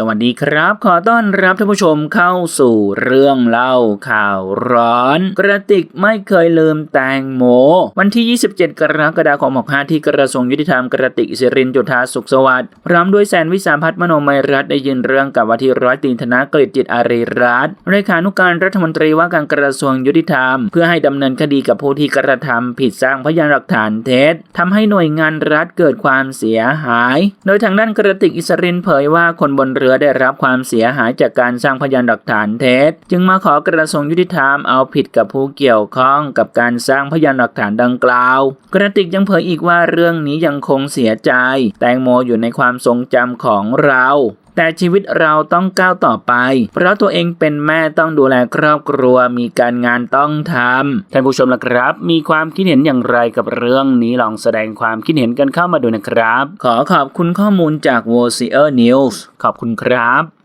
สวัสดีครับ ขอต้อนรับท่านผู้ชมเข้าสู่เรื่องเล่าข่าวร้อน กระติกไม่เคยลืมแตงโม วันที่ 27 กรกฎาคม65ที่กระทรวงยุติธรรมกระติกสิรินจุธาสุขสวัสดิ์พร้อมด้วยแซนวิสาพัฒน์มโนมัยรัตน์ได้ยินเรื่องกับว่าที่ร้อยตรีธนกฤษจิตอารีรัตน์เลขานุการรัฐมนตรีว่าการกระทรวงยุติธรรม เพื่อให้ดำเนินคดีกับผู้ที่กระทำผิดสร้างพยานหลักฐานเท็จทำให้หน่วยงานรัฐเกิดความเสียหาย โดยทางด้านกระติกอิสรินเผยว่าคนบนเรือได้รับความเสียหายจากการสร้างพยานหลักฐานเท็จจึงมาขอกระทรวงยุติธรรมเอาผิดกับผู้เกี่ยวข้องกับการสร้างพยานหลักฐานดังกล่าว กระติกยังเผยอีกว่าเรื่องนี้ยังคงเสียใจ แตงโมอยู่ในความทรงจำของเรา แต่ชีวิตเราต้องก้าวต่อไป เพราะตัวเองเป็นแม่ต้องดูแลครอบครัวมีการงานต้องทำท่านผู้ชมล่ะครับ มีความคิดเห็นอย่างไรกับเรื่องนี้ลองแสดงความคิดเห็นกันเข้ามาดูนะครับ ขอขอบคุณข้อมูลจาก w o c i e r News ขอบคุณครับ